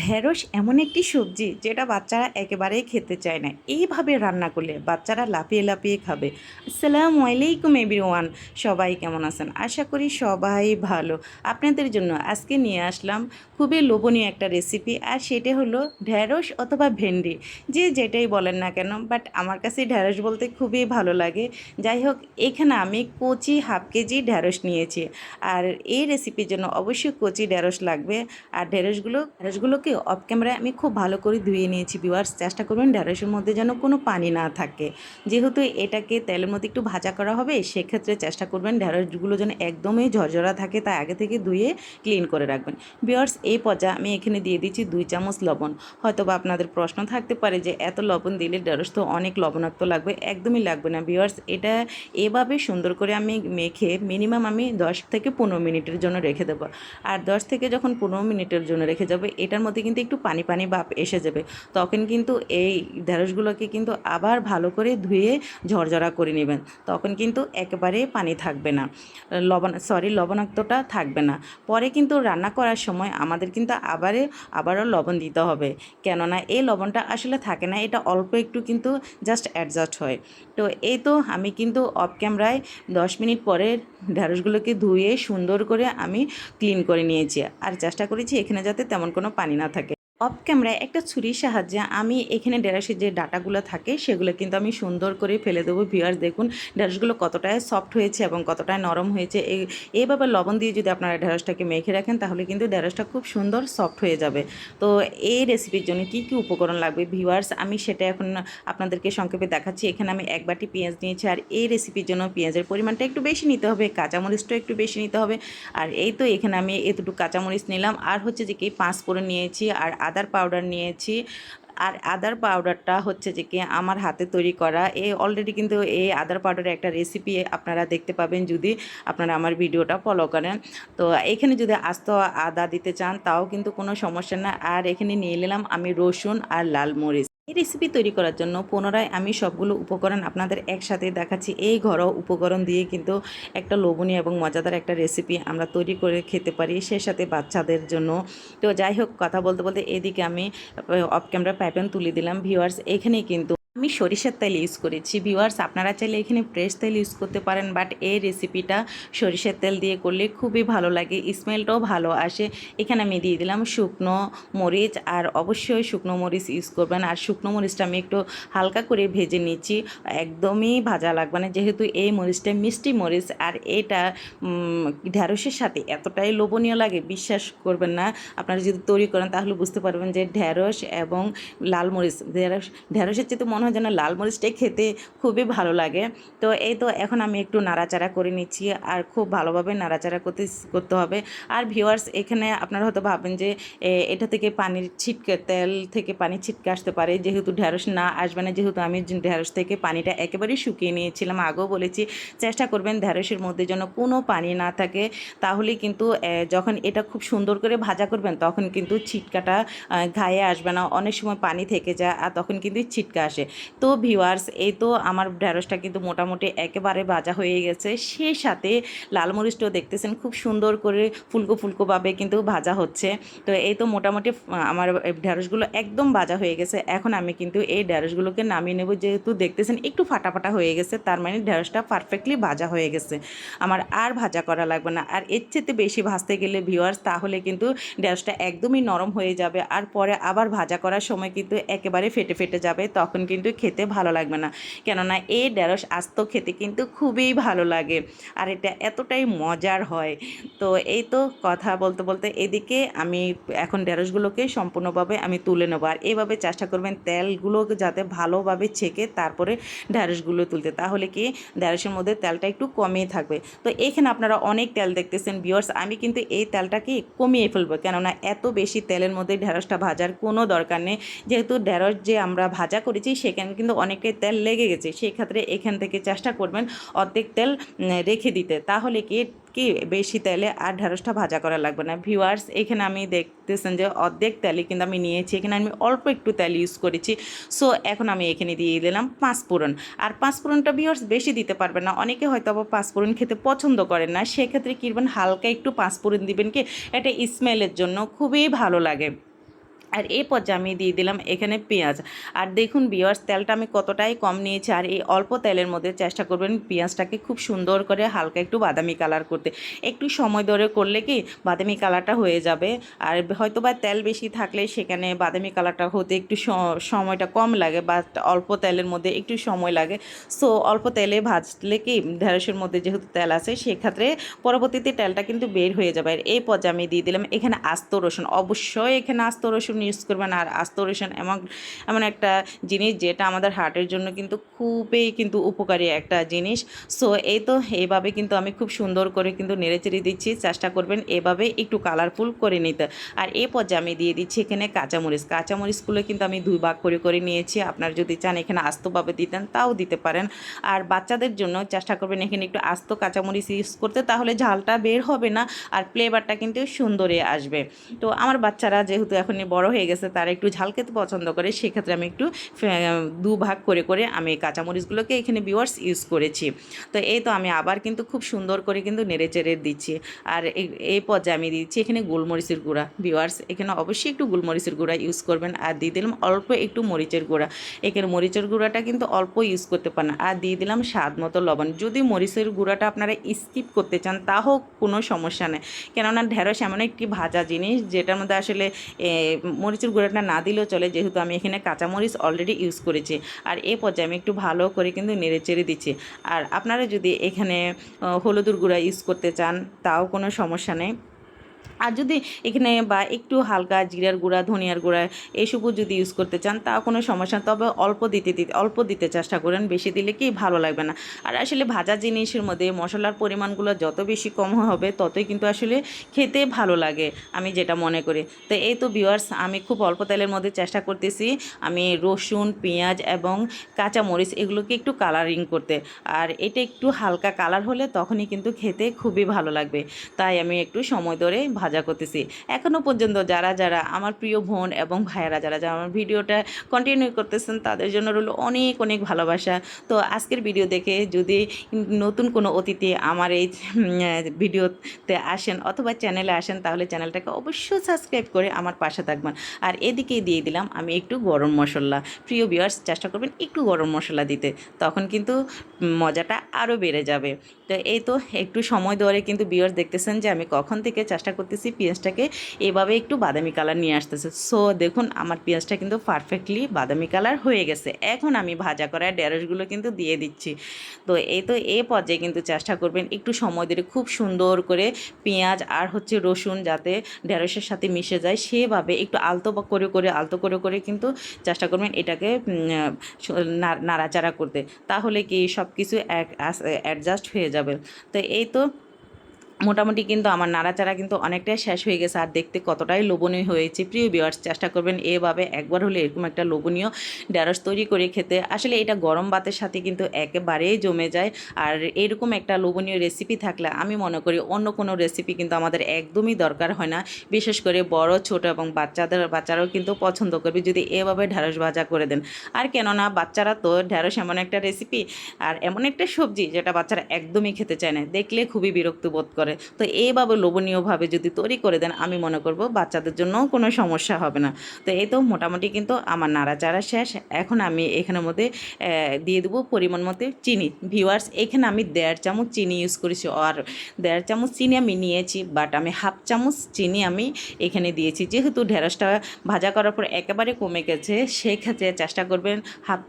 ঢেঁড়স এমন একটি সবজি যেটা বাচ্চারা একেবারেই খেতে চায় না। এইভাবে রান্না করলে বাচ্চারা লাপিয়ে লাপিয়ে খাবে। আসসালামু আলাইকুম এভরিওয়ান, সবাই কেমন আছেন? আশা করি সবাই ভালো। আপনাদের জন্য আজকে নিয়ে আসলাম খুবই লোভনীয় একটা রেসিপি আর সেটা হলো ঢেঁড়স অথবা ভেন্ডি। যে যেটাই বলেন না কেন বাট আমার কাছে ঢেঁড়স বলতে খুবই ভালো লাগে। যাই হোক, এখানে আমি কচি হাফ কেজি ঢেঁড়স নিয়েছি। আর এই রেসিপির জন্য অবশ্যই কচি ঢেঁড়স লাগবে। আর ঢেঁড়সগুলো ঢেঁড়সগুলোকে অফ ক্যামেরায় আমি খুব ভালো করে ধুয়ে নিয়েছি ভিউয়ার্স চেষ্টা করবেন ঢেঁড়সের মধ্যে যেন কোনো পানি না থাকে। যেহেতু এটাকে তেলের মধ্যে একটু ভাজা করা হবে, সেক্ষেত্রে চেষ্টা করবেন ঢেঁড়সগুলো যেন একদমই ঝরঝরা থাকে তা আগে থেকে ধুয়ে ক্লিন করে রাখবেন। ভিউয়ার্স এই পর্যায়ে আমি এখানে দিয়ে দিচ্ছি দুই চামচ লবণ। হয়তো বা আপনাদের প্রশ্ন থাকতে পারে যে, এত লবণ দিলে ঢেঁড়স তো অনেক লবণাক্ত লাগবে? একদমই লাগবে না। ভিউয়ার্স এটা এভাবে সুন্দর করে আমি মেখে মিনিমাম আমি দশ থেকে পনেরো মিনিটের জন্য রেখে দেবো। আর দশ থেকে যখন পনেরো মিনিটের জন্য রেখে যাবে, এটার মধ্যে কিন্তু একটু পানি পানি ভাব এসে যাবে। তখন কিন্তু এই ঢেঁড়সগুলোকে কিন্তু আবার ভালো করে ধুয়ে ঝরঝরা করে নেবেন। তখন কিন্তু একেবারে পানি থাকবে না। লবণ সরি লবণাক্তটা থাকবে না। পরে কিন্তু রান্না করার সময় আমাদের কিন্তু আবারে, আবারও লবণ দিতে হবে। কেননা এই লবণটা আসলে থাকে না, এটা অল্প একটু কিন্তু জাস্ট অ্যাডজাস্ট হয়। তো এই তো আমি কিন্তু অফ ক্যামেরায় দশ মিনিট পরে ঢ্যাঁড়সগুলোকে ধুয়ে সুন্দর করে আমি ক্লিন করে নিয়েছি। আর চেষ্টা করেছি এখানে যাতে তেমন কোনো পানি না থাকে। অফ ক্যামেরায় একটা ছুরির সাহায্যে আমি এখানে ঢেঁড়সের যে ডাটাগুলো থাকে সেগুলো কিন্তু আমি সুন্দর করে ফেলে দেবো। ভিউয়ার্স, দেখুন ঢেঁড়সগুলো কতটাই সফট হয়েছে এবং কতটাই নরম হয়েছে। এই এইভাবে লবণ দিয়ে যদি আপনারা ঢেঁড়সটাকে মেখে রাখেন তাহলে কিন্তু ঢেঁড়সটা খুব সুন্দর সফট হয়ে যাবে। তো এই রেসিপির জন্য কি কি উপকরণ লাগবে? ভিউয়ার্স, আমি সেটা এখন আপনাদেরকে সংক্ষেপে দেখাচ্ছি। এখানে আমি এক বাটি পেঁয়াজ নিয়েছি আর এই রেসিপির জন্য পেঁয়াজের পরিমাণটা একটু বেশি নিতে হবে কাঁচামরিচটা একটু বেশি নিতে হবে। আর এই তো এখানে আমি এতটুকু কাঁচামরিচ নিলাম। আর হচ্ছে যে কি পাঁচ ফোড়ন নিয়েছি আর আদার পাউডার নিয়েছি। আর আদার পাউডারটা হচ্ছে যে কি আমার হাতে তৈরি করা। এ অলরেডি কিন্তু এই আদার পাউডারের একটা রেসিপি আপনারা দেখতে পাবেন যদি আপনারা আমার ভিডিওটা ফলো করেন। তো এখানে যদি আস্ত আদা দিতে চান তাও কিন্তু কোনো সমস্যা না। আর এখানে নিয়ে নিলাম আমি রসুন আর লাল মরিচ। এই রেসিপি তৈরি করার জন্য পুনরায় আমি সবগুলো উপকরণ আপনাদের একসাথে দেখাচ্ছি। এই ঘরোয়া উপকরণ দিয়ে কিন্তু একটা লোভনীয় এবং মজাদার একটা রেসিপি আমরা তৈরি করে খেতে পারি সে সাথে বাচ্চাদের জন্য। তো যাই হোক, কথা বলতে বলতে এদিকে আমি অফ ক্যামেরা প্যাপেন তুলে দিলাম। ভিউয়ার্স এখানেই কিন্তু আমি সরিষার তেল ইউজ করেছি। ভিউয়ার্স আপনারা চাইলে এখানে ফ্রেশ তেল ইউজ করতে পারেন বাট এই রেসিপিটা সরিষার তেল দিয়ে করলে খুবই ভালো লাগে স্মেলটাও ভালো আসে। এখানে আমি দিয়ে দিলাম শুকনো মরিচ, আর অবশ্যই শুকনো মরিচ ইউজ করবেন। আর শুকনো মরিচটা আমি একটু হালকা করে ভেজে নিচ্ছি, একদমই ভাজা লাগবে না, যেহেতু এই মরিচটা মিষ্টি মরিচ, আর এটা ঢ্যাঁড়সের সাথে এতটাই লোভনীয় লাগে, বিশ্বাস করবেন না। আপনারা যদি তৈরি করেন, তাহলে বুঝতে পারবেন যে ঢ্যাঁড়স এবং লাল মরিচ ঢ্যাঁড়স ঢ্যাঁড়সের চেয়ে হয় যেন লাল মরিচটাই খেতে খুবই ভালো লাগে। তো এই তো এখন আমি একটু নাড়াচাড়া করে নিচ্ছি আর খুব ভালোভাবে নাড়াচাড়া করতে করতে হবে। আর ভিউয়ার্স এখানে আপনারা হয়তো ভাবেন যে এটা থেকে পানির ছিটকে, তেল থেকে পানি ছিটকে আসতে পারে। যেহেতু ঢ্যাঁড়স না আসবে না, যেহেতু আমি ঢ্যাঁড়স থেকে পানিটা একেবারেই শুকিয়ে নিয়েছিলাম, আগেও বলেছি, চেষ্টা করবেন ঢ্যাঁড়সের মধ্যে যেন কোনো পানি না থাকে। তাহলে কিন্তু যখন এটা খুব সুন্দর করে ভাজা করবেন, তখন কিন্তু ছিটকাটা ঘায়ে আসবে না। অনেক সময় পানি থেকে যায় আর তখন কিন্তু ছিটকা আসে। তো ভিউয়ার্স, এই তো আমার ঢ্যাঁড়সটা কিন্তু মোটামুটি একেবারে ভাজা হয়ে গেছে। সেই সাথে লাল মরিচটাও দেখতেছেন, খুব সুন্দর করে ফুলকো ফুলকোভাবে কিন্তু ভাজা হচ্ছে। তো এই তো মোটামুটি আমার ঢ্যাঁড়সগুলো একদম ভাজা হয়ে গেছে। এখন আমি কিন্তু এই ঢ্যাঁড়সগুলোকে নামিয়ে নেব, যেহেতু দেখতেছেন একটু ফাটাফাটা হয়ে গেছে, তার মানে ঢ্যাঁড়সটা পারফেক্টলি ভাজা হয়ে গেছে। আমার আর ভাজা করা লাগবে না। আর এর চেয়ে বেশি ভাজতে গেলে ভিউয়ার্স, তাহলে কিন্তু ঢ্যাঁড়সটা একদমই নরম হয়ে যাবে। আর পরে আবার ভাজা করার সময় কিন্তু একেবারে ফেটে ফেটে যাবে, তখন কিন্তু খেতে ভালো লাগবে না। কেননা এই ঢেঁড়স আস্ত খেতে কিন্তু খুবই ভালো লাগে আর এটা এতটাই মজার হয়। তো এই তো কথা বলতে বলতে এদিকে আমি এখন ঢেঁড়সগুলোকে সম্পূর্ণভাবে আমি তুলে নেব। আর এইভাবে চেষ্টা করবেন তেলগুলো যাতে ভালোভাবে ছেঁকে তারপরে ঢেঁড়সগুলো তুলতে। তাহলে কি ঢেঁড়সের মধ্যে তেলটা একটু কমিয়ে থাকবে। তো এখানে আপনারা অনেক তেল দেখতেছেন বিয়ার্স আমি কিন্তু এই তেলটাকে কমিয়ে ফেলব। কেননা এত বেশি তেলের মধ্যে ঢেঁড়সটা ভাজার কোনো দরকার নেই। যেহেতু ঢেঁড়স যে আমরা ভাজা করেছি সেখানে কিন্তু অনেকটাই তেল লেগে গেছে, সেই ক্ষেত্রে এখান থেকে চেষ্টা করবেন অর্ধেক তেল রেখে দিতে। তাহলে কি কি বেশি তেলে আর ঢেঁড়সটা ভাজা করা লাগবে না? ভিউয়ার্স, এখানে আমি দেখতেছেন যে অর্ধেক তেলে কিন্তু আমি নিয়েছি, এখানে আমি অল্প একটু তেল ইউজ করেছি। সো এখন আমি এখানে দিয়ে দিলাম পাঁচফোড়ন। আর পাঁচফোড়নটা ভিউয়ার্স বেশি দিতে পারবেন না, অনেকে হয়তো আবার পাঁচফোড়ন খেতে পছন্দ করেন না, সেক্ষেত্রে কী করবেন, হালকা একটু পাঁচফোড়ন দিবেন কি, এটা স্মেলের জন্য খুবই ভালো লাগে। আর এই পর্যায়ে আমি দিয়ে দিলাম, এখানে পেঁয়াজ। আর দেখুন বিয়ার্স তেলটা আমি কতটাই কম নিয়েছি, আর এই অল্প তেলের মধ্যে চেষ্টা করবেন পেঁয়াজটাকে খুব সুন্দর করে হালকা একটু বাদামি কালার করতে। একটু সময় ধরে করলে কি বাদামি কালারটা হয়ে যাবে, আর হয়তো বা তেল বেশি থাকলে সেখানে বাদামি কালারটা হতে একটু সময়টা কম লাগে, বা অল্প তেলের মধ্যে একটু সময় লাগে। সো অল্প তেলে ভাজলে কি ঢেঁড়সের মধ্যে যেহেতু তেল আছে, সেক্ষেত্রে পরবর্তীতে তেলটা কিন্তু বের হয়ে যাবে। আর এই পর্যায়ে আমি দিয়ে দিলাম, এখানে আস্ত রসুন। অবশ্যই এখানে আস্ত রসুন ইউজ করবেন আর আস্ত রসুন এমন এমন একটা জিনিস যেটা আমাদের হার্টের জন্য কিন্তু খুবই কিন্তু উপকারী একটা জিনিস। সো এই তো এইভাবে কিন্তু আমি খুব সুন্দর করে কিন্তু নেড়েচেড়ে দিচ্ছি। চেষ্টা করবেন এভাবে একটু কালারফুল করে নিতে। আর এই পর্যায়ে আমি দিয়ে দিচ্ছি এখানে কাঁচামরিচ। কাঁচামরিচগুলো কিন্তু আমি দুই ভাগ করে করে নিয়েছি। আপনার যদি চান এখানে আস্তভাবে দিতেন, তাও দিতে পারেন। আর বাচ্চাদের জন্য চেষ্টা করবেন এখানে একটু আস্ত কাঁচামরিচ ইউজ করতে, তাহলে ঝালটা বের হবে না আর ফ্লেভারটা কিন্তু সুন্দরই আসবে। তো আমার বাচ্চারা যেহেতু এখন বড় হয়ে গেছে, তারা একটু ঝাল খেতে পছন্দ করে, সেক্ষেত্রে আমি একটু, ফে- দু ভাগ করে করে আমি কাঁচামরিচগুলোকে এখানে বিওয়ার্স ইউজ করেছি। তো এই তো আমি আবার কিন্তু খুব সুন্দর করে কিন্তু নেড়ে চেড়ে দিচ্ছি। আর এই- পর্যায়ে আমি দিচ্ছি এখানে গোলমরিচের গুঁড়া। বিওয়ার্স এখানে অবশ্যই একটু গোলমরিচের গুঁড়া ইউজ করবেন আর দিয়ে দিলাম অল্প একটু মরিচের গুঁড়া। এখানে মরিচের গুঁড়াটা কিন্তু অল্প ইউজ করতে পারেন আর দিয়ে দিলাম স্বাদ মতো লবণ। যদি মরিচের গুঁড়াটা আপনারা স্কিপ করতে চান তাও কোনো সমস্যা নেই। কেননা ঢেঁড়স এমন একটি ভাজা জিনিস, যেটার মধ্যে আসলে মরিচের গুঁড়াটা না দিলেও চলে, যেহেতু আমি এখানে কাঁচামরিচ অলরেডি ইউজ করেছি। আর এ পর্যায়ে আমি একটু ভালো করে কিন্তু নেড়ে চেড়ে দিচ্ছি। আর আপনারা যদি এখানে হলুদুর গুঁড়া ইউজ করতে চান, তাও কোনো সমস্যা নেই। আর যদি এখানে বা একটু হালকা জিরার গুঁড়া, ধনিয়ার গুঁড়া এইসবও যদি ইউজ করতে চান, তা কোনো সমস্যা। তবে অল্প দিতে দিতে অল্প দিতে চেষ্টা করেন। বেশি দিলে কি ভালো লাগবে না। আর আসলে ভাজা জিনিসের মধ্যে মশলার পরিমাণগুলো যত বেশি কম হবে, ততই কিন্তু আসলে খেতে ভালো লাগে, আমি যেটা মনে করি। তো এই তো ভিউয়ার্স আমি খুব অল্প তেলের মধ্যে চেষ্টা করতেছি। আমি রসুন, পেঁয়াজ এবং কাঁচা মরিচ এগুলোকে একটু কালারিং করতে। আর এটা একটু হালকা কালার হলে তখনই কিন্তু খেতে খুবই ভালো লাগবে। তাই আমি একটু সময় ধরে ভাজা করতেছি। এখনও পর্যন্ত যারা যারা আমার প্রিয় বোন এবং ভাইয়েরা, যারা যারা আমার ভিডিওটা কন্টিনিউ করতেছেন, তাদের জন্য রইল অনেক অনেক ভালোবাসা। তো আজকের ভিডিও দেখে যদি নতুন কোনো অতিথি আমার এই ভিডিওতে আসেন অথবা চ্যানেলে আসেন, তাহলে চ্যানেলটাকে অবশ্যই সাবস্ক্রাইব করে আমার পাশে থাকবেন। আর এদিকে দিয়ে দিলাম আমি একটু গরম মশলা। প্রিয় ভিউয়ার্স চেষ্টা করবেন একটু গরম মশলা দিতে। তখন কিন্তু মজাটা আরও বেড়ে যাবে। তো এই তো একটু সময় ধরে কিন্তু বিয়ার্স দেখতেছেন যে আমি কখন থেকে চেষ্টা করতেছি পেঁয়াজটাকে এভাবে একটু বাদামি কালার নিয়ে আসতেছে। সো দেখুন, আমার পেঁয়াজটা কিন্তু পারফেক্টলি বাদামি কালার হয়ে গেছে। এখন আমি ভাজা করা ঢেঁড়সগুলো কিন্তু দিয়ে দিচ্ছি। তো এই তো এই পর্যায়ে কিন্তু চেষ্টা করবেন একটু সময় ধরে খুব সুন্দর করে পেঁয়াজ আর হচ্ছে রসুন যাতে ঢেঁড়সের সাথে মিশে যায়, সেভাবে একটু আলতো করে করে, আলতো করে করে কিন্তু চেষ্টা করবেন এটাকে নাড়াচাড়া করতে। তাহলে কি সব কিছু অ্যাডজাস্ট হয়ে যাবে। তো এই তো মোটামুটি কিন্তু আমার নাড়াচাড়া কিন্তু অনেকটাই শেষ হয়ে গেছে। আর দেখতে কতটাই লোভনীয় হয়েছে। প্রিয় বিয়ার্স চেষ্টা করবেন এভাবে একবার হলে এরকম একটা লোভনীয় ঢ্যাঁড়স তৈরি করে খেতে। আসলে এটা গরম ভাতের সাথে কিন্তু একেবারেই জমে যায়। আর এরকম একটা লোভনীয় রেসিপি থাকলে আমি মনে করি অন্য কোনো রেসিপি কিন্তু আমাদের একদমই দরকার হয় না। বিশেষ করে বড়, ছোট এবং বাচ্চাদের, বাচ্চারাও কিন্তু পছন্দ করবে যদি এভাবে ঢ্যাঁড়স ভাজা করে দেন। আর কেননা বাচ্চারা তো ঢ্যাঁড়স এমন একটা রেসিপি আর এমন একটা সবজি যেটা বাচ্চারা একদমই খেতে চায় না। দেখলে খুবই বিরক্ত বোধ করে। তো এইভাবে লোভনীয়ভাবে যদি তৈরি করে দেন, আমি মনে করব বাচ্চাদের জন্য কোনো সমস্যা হবে না। তো এই তো মোটামুটি কিন্তু আমার নাড়াচাড়া শেষ। এখন আমি এখানের মধ্যে দিয়ে দেবো পরিমাণ মতো চিনি। ভিউয়ার্স, এখানে আমি দেড় চামচ চিনি ইউজ করেছি। আর দেড় চামচ চিনি আমি নিয়েছি বাট আমি হাফ চামচ চিনি আমি এখানে দিয়েছি। যেহেতু ঢেঁড়সটা ভাজা করার পর একেবারে কমে গেছে, সেক্ষেত্রে চেষ্টা করবেন হাফ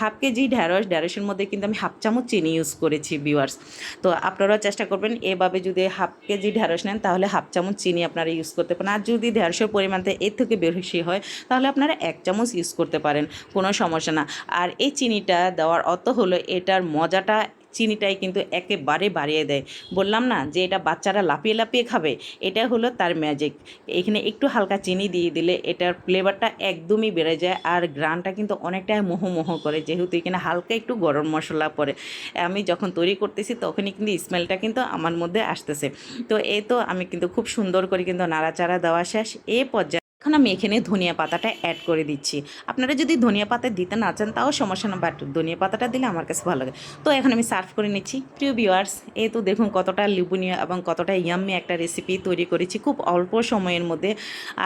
হাফ কেজি ঢ্যাঁড়স ঢ্যাঁড়সের মধ্যে কিন্তু আমি হাফ চামচ চিনি ইউজ করেছি ভিউয়ার্স তো আপনারাও চেষ্টা করবেন এভাবে যদি হাফ কেজি ঢ্যাঁড়স নেন, তাহলে হাফ চামচ চিনি আপনারা ইউজ করতে পারেন। আর যদি ঢ্যাঁড়সের পরিমাণটা এর থেকে বেশি হয়, তাহলে আপনারা এক চামচ ইউজ করতে পারেন, কোনো সমস্যা না। আর এই চিনিটা দেওয়ার অর্থ হলো এটার মজাটা চিনিটাই কিন্তু একেবারে বাড়িয়ে দেয়। বললাম না যে এটা বাচ্চারা লাপিয়ে লাপিয়ে খাবে? এটা হলো তার ম্যাজিক এখানে একটু হালকা চিনি দিয়ে দিলে এটার ফ্লেভারটা একদমই বেড়ে যায় আর গ্রানটা কিন্তু অনেকটাই মোহ মোহ করে যেহেতু এখানে হালকা একটু গরম মশলা পড়ে। আমি যখন তৈরি করতেছি তখনই কিন্তু স্মেলটা কিন্তু আমার মধ্যে আসতেছে। তো এই তো আমি কিন্তু খুব সুন্দর করে কিন্তু নাড়াচাড়া দেওয়া শেষ। এ পর্যায়ে এখন আমি এখানে ধনিয়া পাতাটা অ্যাড করে দিচ্ছি। আপনারা যদি ধনিয়া পাতা দিতে না চান, তাও সমস্যা না বাট ধনিয়া পাতাটা দিলে আমার কাছে ভালো লাগে। তো এখন আমি সার্ভ করে নিচ্ছি। প্রিয় ভিউয়ার্স এই তো দেখুন কতটা লিবুনীয় এবং কতটা ইয়াম্মি একটা রেসিপি তৈরি করেছি খুব অল্প সময়ের মধ্যে।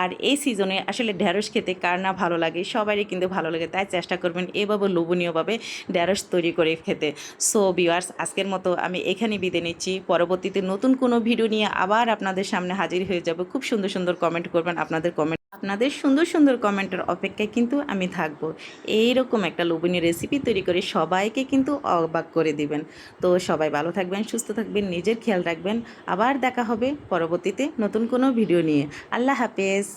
আর এই সিজনে আসলে ঢ্যাঁড়স খেতে কার না ভালো লাগে, সবারই কিন্তু ভালো লাগে, তাই চেষ্টা করবেন এভাবে লোভনীয়ভাবে ঢ্যাঁড়স তৈরি করে খেতে। সো ভিউয়ার্স আজকের মতো আমি এখানে বিদে নিচ্ছি। পরবর্তীতে নতুন কোনো ভিডিও নিয়ে আবার আপনাদের সামনে হাজির হয়ে যাব। খুব সুন্দর সুন্দর কমেন্ট করবেন, আপনাদের কমেন্ট আপনাদের সুন্দর সুন্দর কমেন্টের অপেক্ষায় কিন্তু আমি থাকব। এইরকম একটা লোভনীয় রেসিপি তৈরি করে সবাইকে কিন্তু অবাক করে দিবেন। তো সবাই ভালো থাকবেন, সুস্থ থাকবেন, নিজের খেয়াল রাখবেন। আবার দেখা হবে পরবর্তীতে নতুন কোনো ভিডিও নিয়ে। আল্লাহ হাফেজ।